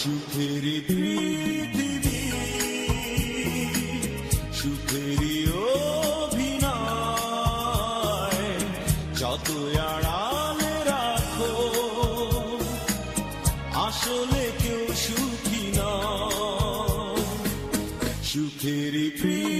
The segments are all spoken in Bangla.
সুখের পৃথিবী সুখের অভিনয় যত আড়ালে রাখো আসলে কেউ সুখী না সুখের পৃথিবী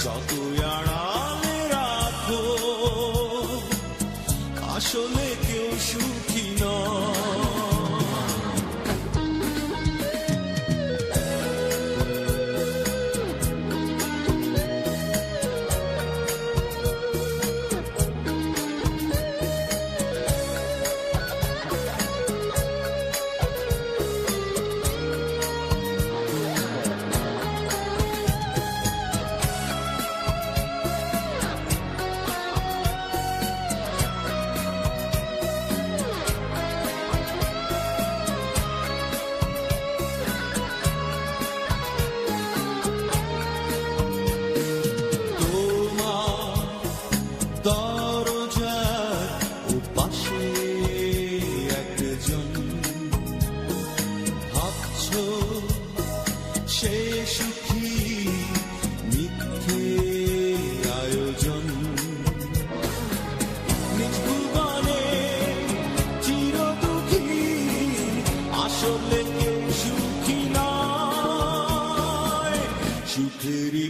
যত আড়ালে ভাবছ সে সুখী মিথ্যে আয়োজন। নিজ আসলে কেউ সুখী নয়। সুখেরই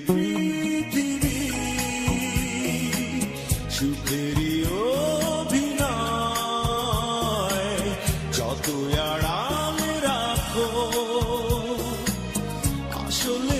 আসলে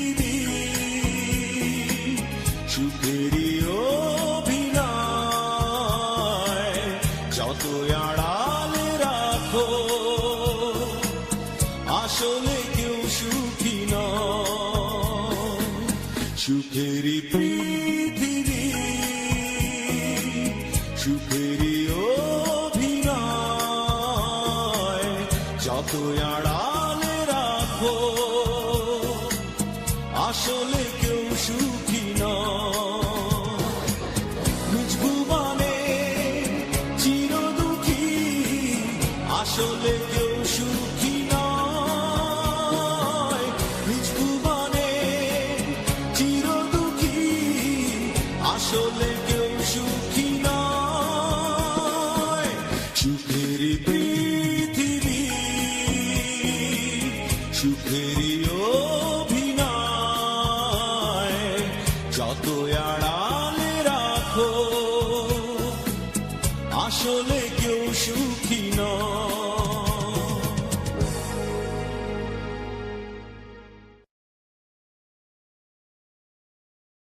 সুখেরই অভিনয় যত আড়ালে রাখো, আসলে কেউ সুখী নয়। সুখেরই পৃথিবী, সুখেরই যত আড়ালে রাখো, আসলে কেউ সুখী আসলে কেউ সুখী নয়। নিজ চির দুঃখী আসলে কেউ সুখী নয়। সুখের পৃথিবী সুখেরই আসলে কেউ সুখী নয়।